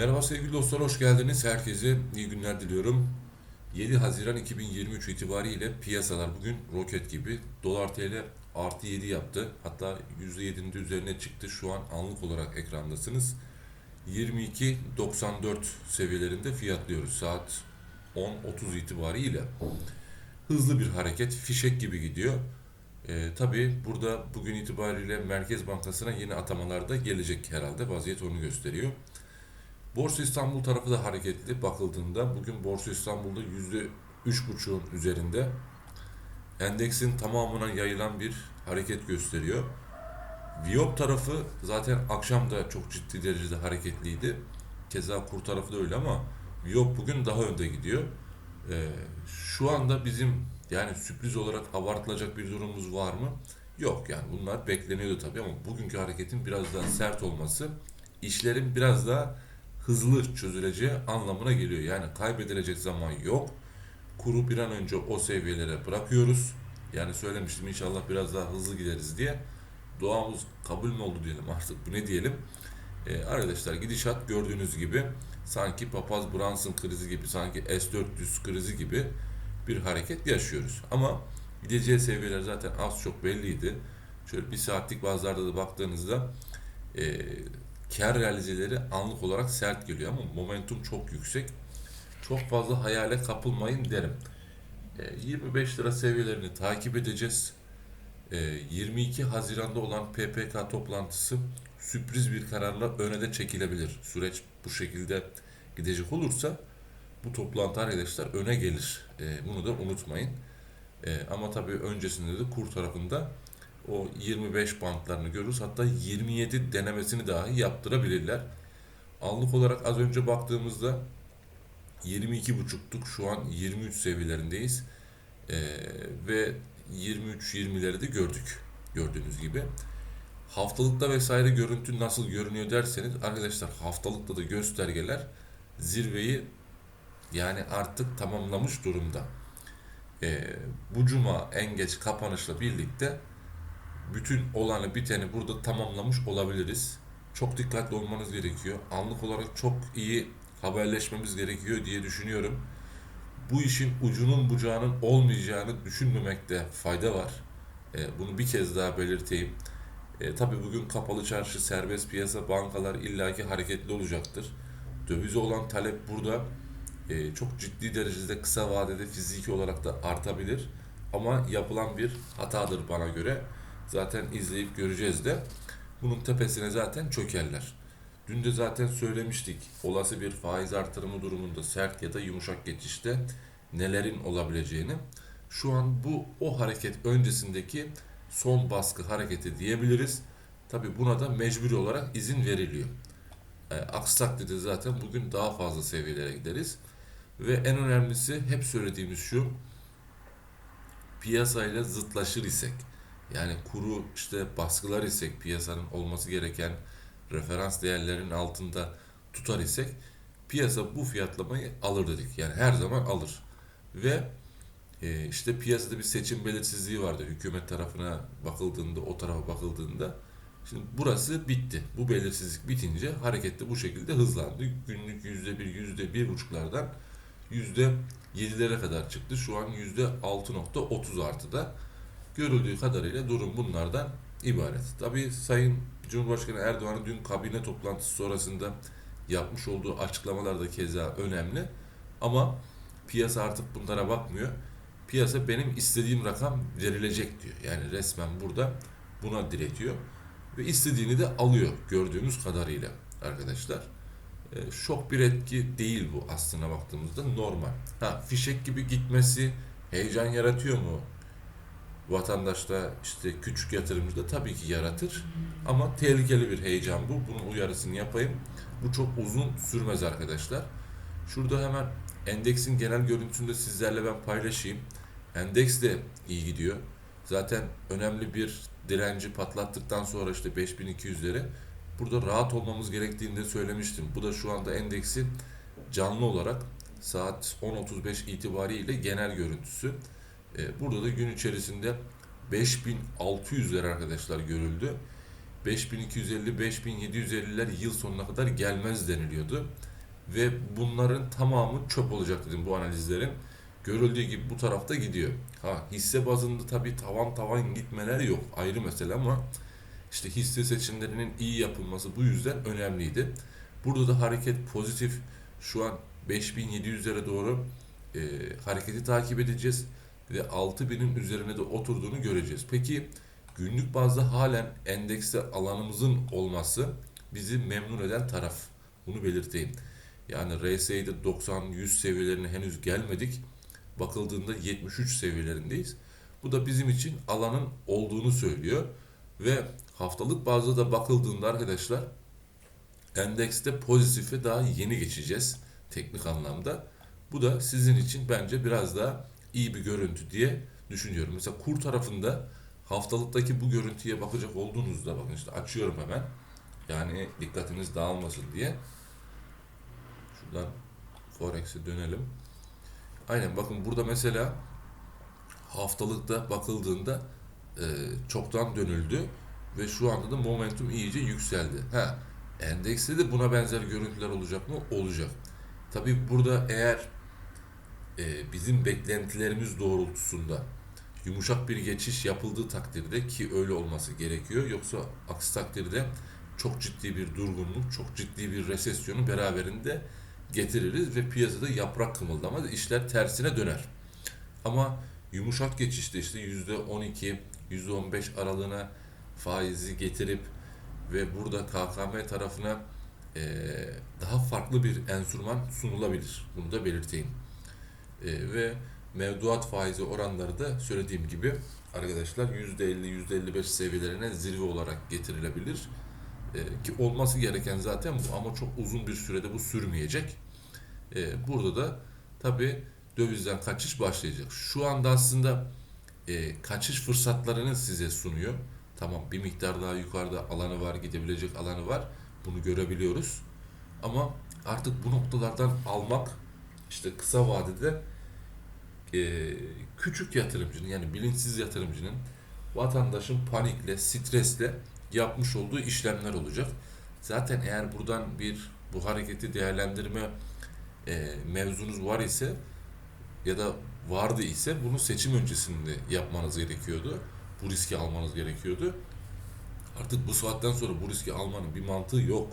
Merhaba sevgili dostlar, hoş geldiniz. Herkese iyi günler diliyorum. 7 Haziran 2023 itibariyle piyasalar bugün roket gibi. Dolar TL artı 7 yaptı. Hatta %7'nin de üzerine çıktı. Şu an anlık olarak ekrandasınız. 22.94 seviyelerinde fiyatlıyoruz saat 10.30 itibariyle. Hızlı bir hareket, fişek gibi gidiyor. Ee, tabii burada bugün itibariyle Merkez Bankası'na yeni atamalar da gelecek herhalde. Vaziyet onu gösteriyor. Borsa İstanbul tarafı da hareketli bakıldığında bugün Borsa İstanbul'da yüzde üç buçuğun üzerinde endeksin tamamına yayılan bir hareket gösteriyor. Viyop tarafı zaten akşam da çok ciddi derecede hareketliydi. Keza kur tarafı da öyle ama Viyop bugün daha önde gidiyor. Ee, şu anda bizim yani sürpriz olarak abartılacak bir durumumuz var mı? Yok yani bunlar bekleniyordu tabii ama bugünkü hareketin biraz daha sert olması işlerin biraz daha hızlı çözüleceği anlamına geliyor. Yani kaybedilecek zaman yok. Kuru bir an önce o seviyelere bırakıyoruz. Yani söylemiştim inşallah biraz daha hızlı gideriz diye. Duamız kabul mü oldu diyelim artık bu ne diyelim. Ee, arkadaşlar gidişat gördüğünüz gibi sanki Papaz Brunson krizi gibi sanki S-400 krizi gibi bir hareket yaşıyoruz. Ama gideceği seviyeler zaten az çok belliydi. Şöyle bir saatlik bazılarda da baktığınızda e, kar realizeleri anlık olarak sert geliyor ama momentum çok yüksek. Çok fazla hayale kapılmayın derim. E, 25 lira seviyelerini takip edeceğiz. E, 22 Haziran'da olan PPK toplantısı sürpriz bir kararla öne de çekilebilir. Süreç bu şekilde gidecek olursa bu toplantı arkadaşlar öne gelir. E, bunu da unutmayın. E, ama tabii öncesinde de kur tarafında o 25 bantlarını görürüz. Hatta 27 denemesini dahi yaptırabilirler. Anlık olarak az önce baktığımızda 22.5'tuk. Şu an 23 seviyelerindeyiz. Ee, ve 23-20'leri de gördük. Gördüğünüz gibi. Haftalıkta vesaire görüntü nasıl görünüyor derseniz arkadaşlar haftalıkta da göstergeler zirveyi yani artık tamamlamış durumda. Ee, bu cuma en geç kapanışla birlikte bütün olanı biteni burada tamamlamış olabiliriz. Çok dikkatli olmanız gerekiyor. Anlık olarak çok iyi haberleşmemiz gerekiyor diye düşünüyorum. Bu işin ucunun bucağının olmayacağını düşünmemekte fayda var. E, bunu bir kez daha belirteyim. E, tabii bugün kapalı çarşı, serbest piyasa, bankalar illaki hareketli olacaktır. Dövize olan talep burada e, çok ciddi derecede kısa vadede fiziki olarak da artabilir. Ama yapılan bir hatadır bana göre. Zaten izleyip göreceğiz de. Bunun tepesine zaten çökerler. Dün de zaten söylemiştik. Olası bir faiz artırımı durumunda sert ya da yumuşak geçişte nelerin olabileceğini. Şu an bu o hareket öncesindeki son baskı hareketi diyebiliriz. Tabi buna da mecburi olarak izin veriliyor. E, aksi takdirde zaten bugün daha fazla seviyelere gideriz. Ve en önemlisi hep söylediğimiz şu. Piyasayla zıtlaşır isek yani kuru işte baskılar isek piyasanın olması gereken referans değerlerinin altında tutar isek piyasa bu fiyatlamayı alır dedik. Yani her zaman alır. Ve e, işte piyasada bir seçim belirsizliği vardı. Hükümet tarafına bakıldığında, o tarafa bakıldığında. Şimdi burası bitti. Bu belirsizlik bitince harekette bu şekilde hızlandı. Günlük yüzde bir, yüzde bir buçuklardan yüzde yedilere kadar çıktı. Şu an yüzde altı nokta otuz artıda. Görüldüğü kadarıyla durum bunlardan ibaret. Tabii Sayın Cumhurbaşkanı Erdoğan'ın dün kabine toplantısı sonrasında yapmış olduğu açıklamalar da keza önemli. Ama piyasa artık bunlara bakmıyor. Piyasa benim istediğim rakam verilecek diyor. Yani resmen burada buna diretiyor. Ve istediğini de alıyor gördüğümüz kadarıyla arkadaşlar. E, şok bir etki değil bu aslına baktığımızda normal. Ha fişek gibi gitmesi heyecan yaratıyor mu? Vatandaşta işte küçük yatırımcıda tabii ki yaratır. Ama tehlikeli bir heyecan bu. Bunun uyarısını yapayım. Bu çok uzun sürmez arkadaşlar. Şurada hemen endeksin genel görüntüsünü de sizlerle ben paylaşayım. Endeks de iyi gidiyor. Zaten önemli bir direnci patlattıktan sonra işte 5200'lere burada rahat olmamız gerektiğini de söylemiştim. Bu da şu anda endeksin canlı olarak saat 10.35 itibariyle genel görüntüsü. E, burada da gün içerisinde 5600'ler arkadaşlar görüldü. 5250-5750'ler yıl sonuna kadar gelmez deniliyordu. Ve bunların tamamı çöp olacak dedim bu analizlerin. Görüldüğü gibi bu tarafta gidiyor. Ha hisse bazında tabii tavan tavan gitmeler yok ayrı mesele ama işte hisse seçimlerinin iyi yapılması bu yüzden önemliydi. Burada da hareket pozitif. Şu an 5700'lere doğru e, hareketi takip edeceğiz ve 6000'in üzerine de oturduğunu göreceğiz. Peki günlük bazda halen endekste alanımızın olması bizi memnun eden taraf. Bunu belirteyim. Yani RSI'de 90-100 seviyelerine henüz gelmedik. Bakıldığında 73 seviyelerindeyiz. Bu da bizim için alanın olduğunu söylüyor. Ve haftalık bazda da bakıldığında arkadaşlar endekste pozitife daha yeni geçeceğiz teknik anlamda. Bu da sizin için bence biraz daha iyi bir görüntü diye düşünüyorum. Mesela kur tarafında haftalıktaki bu görüntüye bakacak olduğunuzda bakın işte açıyorum hemen. Yani dikkatiniz dağılmasın diye. Şuradan Forex'e dönelim. Aynen bakın burada mesela haftalıkta bakıldığında e, çoktan dönüldü ve şu anda da momentum iyice yükseldi. Ha, endekste de buna benzer görüntüler olacak mı? Olacak. Tabi burada eğer e, bizim beklentilerimiz doğrultusunda yumuşak bir geçiş yapıldığı takdirde ki öyle olması gerekiyor. Yoksa aksi takdirde çok ciddi bir durgunluk, çok ciddi bir resesyonu beraberinde getiririz ve piyasada yaprak kımıldamaz, işler tersine döner. Ama yumuşak geçişte işte yüzde 12, yüzde 15 aralığına faizi getirip ve burada KKM tarafına eee, daha farklı bir enstrüman sunulabilir. Bunu da belirteyim. Eee, ve mevduat faizi oranları da söylediğim gibi arkadaşlar %50, %55 seviyelerine zirve olarak getirilebilir. Eee, ki olması gereken zaten bu ama çok uzun bir sürede bu sürmeyecek. Eee, burada da tabi dövizden kaçış başlayacak. Şu anda aslında eee, kaçış fırsatlarını size sunuyor. Tamam bir miktar daha yukarıda alanı var, gidebilecek alanı var. Bunu görebiliyoruz. Ama artık bu noktalardan almak işte kısa vadede e, küçük yatırımcının yani bilinçsiz yatırımcının vatandaşın panikle, stresle yapmış olduğu işlemler olacak. Zaten eğer buradan bir bu hareketi değerlendirme e, mevzunuz var ise ya da vardı ise bunu seçim öncesinde yapmanız gerekiyordu. Bu riski almanız gerekiyordu. Artık bu saatten sonra bu riski almanın bir mantığı yok.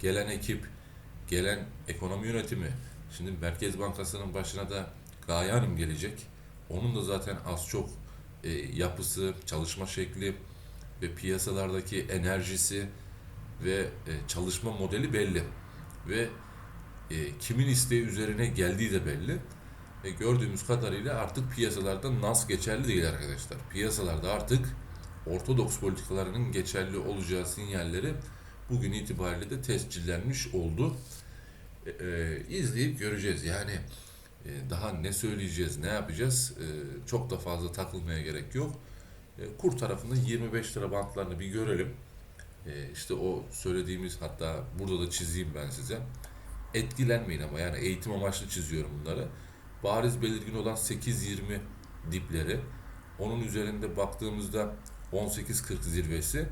Gelen ekip, gelen ekonomi yönetimi, şimdi Merkez Bankası'nın başına da Gaye Hanım gelecek. Onun da zaten az çok e, yapısı, çalışma şekli ve piyasalardaki enerjisi ve e, çalışma modeli belli. Ve e, kimin isteği üzerine geldiği de belli. Ve gördüğümüz kadarıyla artık piyasalarda nas geçerli değil arkadaşlar. Piyasalarda artık ortodoks politikalarının geçerli olacağı sinyalleri bugün itibariyle de tescillenmiş oldu. E, e, izleyip göreceğiz. Yani e, daha ne söyleyeceğiz, ne yapacağız e, çok da fazla takılmaya gerek yok. E, kur tarafında 25 lira bantlarını bir görelim. E, işte o söylediğimiz hatta burada da çizeyim ben size. Etkilenmeyin ama yani eğitim amaçlı çiziyorum bunları. Bariz belirgin olan 8-20 dipleri. Onun üzerinde baktığımızda 18-40 zirvesi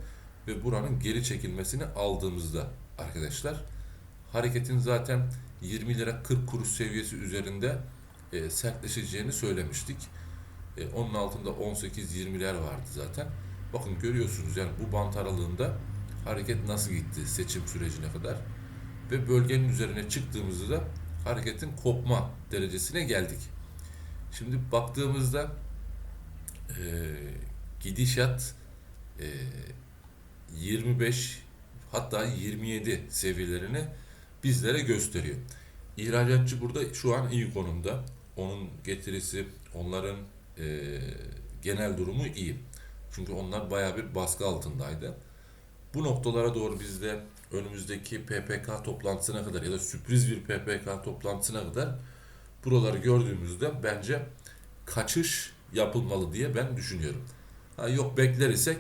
ve buranın geri çekilmesini aldığımızda arkadaşlar hareketin zaten 20 lira 40 kuruş seviyesi üzerinde e, sertleşeceğini söylemiştik. E, onun altında 18-20'ler vardı zaten. Bakın görüyorsunuz yani bu bant aralığında hareket nasıl gitti seçim sürecine kadar. Ve bölgenin üzerine çıktığımızda da hareketin kopma derecesine geldik. Şimdi baktığımızda e, gidişat e, 25 hatta 27 seviyelerini bizlere gösteriyor. İhracatçı burada şu an iyi konumda. Onun getirisi, onların e, genel durumu iyi. Çünkü onlar baya bir baskı altındaydı. Bu noktalara doğru biz de önümüzdeki PPK toplantısına kadar ya da sürpriz bir PPK toplantısına kadar buraları gördüğümüzde bence kaçış yapılmalı diye ben düşünüyorum. Ha, yok bekler isek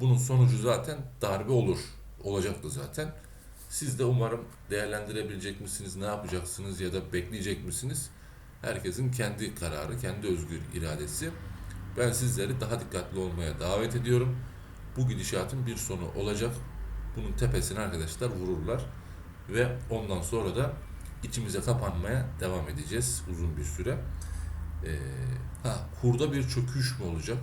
bunun sonucu zaten darbe olur. Olacaktı zaten. Siz de umarım değerlendirebilecek misiniz, ne yapacaksınız ya da bekleyecek misiniz? Herkesin kendi kararı, kendi özgür iradesi. Ben sizleri daha dikkatli olmaya davet ediyorum. bu gidişatın bir sonu olacak. Bunun tepesine arkadaşlar vururlar ve ondan sonra da içimize kapanmaya devam edeceğiz uzun bir süre. Ee, ha kurda bir çöküş mü olacak?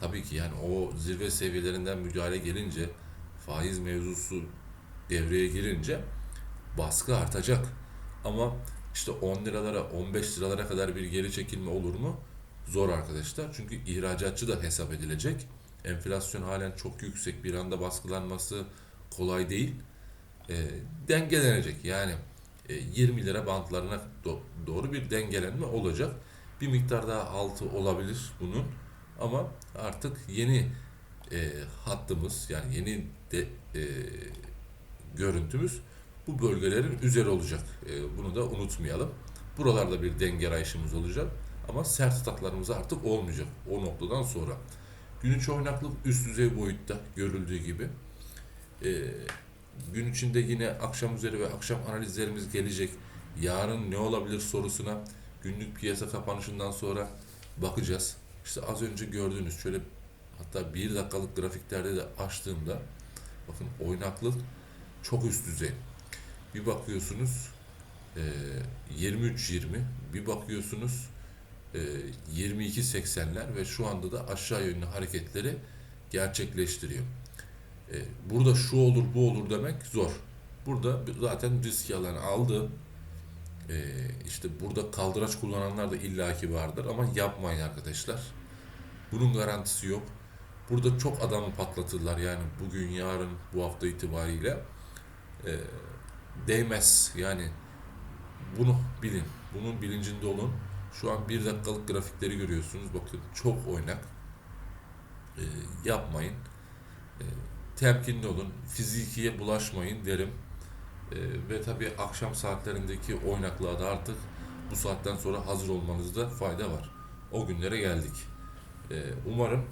Tabii ki yani o zirve seviyelerinden müdahale gelince faiz mevzusu devreye girince baskı artacak. Ama işte 10 liralara 15 liralara kadar bir geri çekilme olur mu? Zor arkadaşlar. Çünkü ihracatçı da hesap edilecek. Enflasyon halen çok yüksek. Bir anda baskılanması kolay değil. E, dengelenecek. Yani e, 20 lira bantlarına do- doğru bir dengelenme olacak. Bir miktar daha altı olabilir bunun. Ama artık yeni e, hattımız yani yeni de, e, görüntümüz bu bölgelerin üzeri olacak. E, bunu da unutmayalım. Buralarda bir denge arayışımız olacak. Ama sert statlarımız artık olmayacak o noktadan sonra. Gün içi oynaklık üst düzey boyutta görüldüğü gibi. E, gün içinde yine akşam üzeri ve akşam analizlerimiz gelecek. Yarın ne olabilir sorusuna günlük piyasa kapanışından sonra bakacağız. İşte az önce gördüğünüz şöyle hatta bir dakikalık grafiklerde de açtığımda bakın oynaklık çok üst düzey. Bir bakıyorsunuz e, 23-20 bir bakıyorsunuz e, 22-80'ler ve şu anda da aşağı yönlü hareketleri gerçekleştiriyor. E, burada şu olur bu olur demek zor. Burada zaten risk alanı aldı. E, işte burada kaldıraç kullananlar da illaki vardır ama yapmayın arkadaşlar. Bunun garantisi yok. Burada çok adamı patlatırlar yani bugün yarın bu hafta itibariyle e, değmez. Yani bunu bilin. Bunun bilincinde olun. Şu an bir dakikalık grafikleri görüyorsunuz. Bakın çok oynak. E, yapmayın. E, temkinli olun. Fizikiye bulaşmayın derim. E, ve tabii akşam saatlerindeki oynaklığa da artık bu saatten sonra hazır olmanızda fayda var. O günlere geldik. E, umarım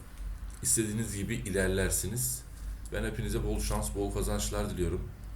istediğiniz gibi ilerlersiniz. Ben hepinize bol şans bol kazançlar diliyorum